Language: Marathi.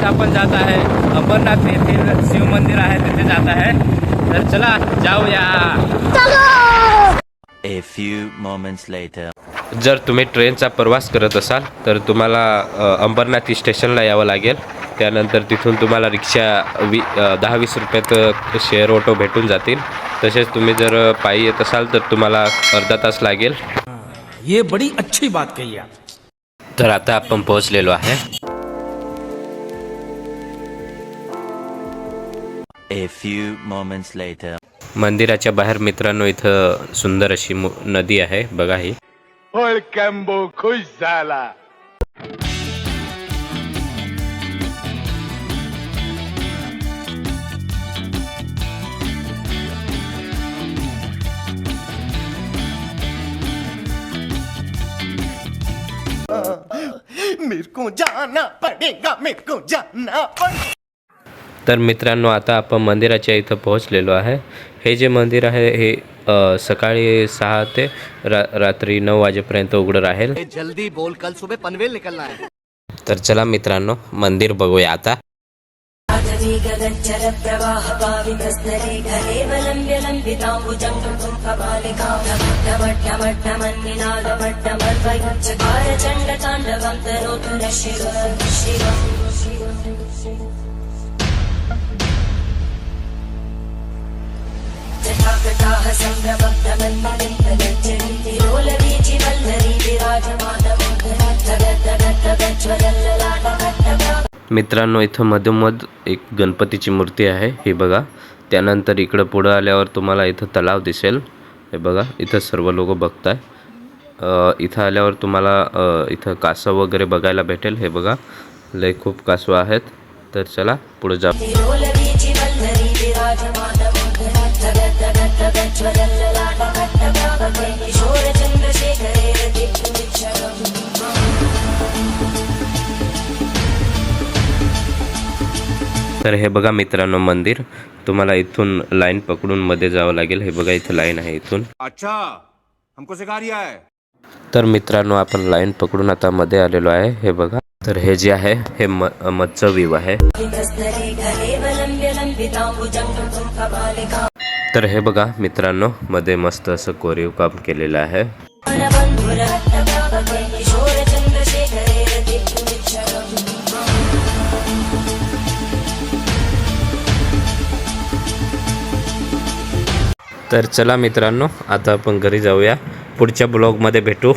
आज आपण जात आहे अंबरनाथ येथील शिव मंदिर आहे तिथे जात आहे. तर चला जाऊया. ए फ्यू मोमेंट्स लेटर जर तुम्ही ट्रेनचा प्रवास करत असाल तर तुम्हाला अंबरनाथ स्टेशनला यावं लागेल. त्यानंतर तिथून तुम्हाला रिक्षा वी दहा वीस रुपयात शेअर ऑटो भेटून जातील. तसेच तुम्ही जर पायी येत असाल तर तुम्हाला अर्धा तास लागेल. ये बडी अच्छी बात कही तर आता आपण पोहोचलेलो आहे. A few moments later. मंदिराच्या बाहेर मित्रांनो इथं सुंदर अशी नदी आहे बघा ही. कॅम्बो खुश झाला. मेरे को जाना पड़ेगा मेरे को जाना पड़ेगा. तर मित्रांनो आता आपण मंदिराच्या इथं पोहोचलेलो आहे. हे जे मंदिर आहे हे सकाळी सहा ते रा रात्री नऊ वाजेपर्यंत उघडं राहील. जल्दी बोल कल सुबह पनवेल निकलना है। तर चला मित्रांनो मंदिर बघूया आता. शिव वल्लरी मित्रांनो इथं मधोमध एक गणपतीची मूर्ती आहे. ही बघा. त्यानंतर इकडं पुढं आल्यावर तुम्हाला इथं तलाव दिसेल. हे बघा इथं सर्व लोक बघताय. इथं आल्यावर तुम्हाला इथं कासव वगैरे बघायला भेटेल. हे बघा लय खूप कासव आहेत. तर चला पुढे जा तर हे बघा मित्रांनो मंदिर. तुम्हाला इथून लाईन पकडून मध्ये जावं लागेल. हे बघा इथं लाईन आहे इथून. अच्छा हमको सिखा रिया है तर मित्रांनो आपण लाईन पकडून आता मध्ये आलेलो आहे. हे बघा. तर हे जे आहे हे म मत्स्य व्ह्यू आहे. तर हे बघा मित्रांनो मध्ये मस्त असं कोरीव काम केलेलं आहे. तर चला मित्रांनो आता आपण घरी जाऊया. पुढच्या ब्लॉगमध्ये भेटू.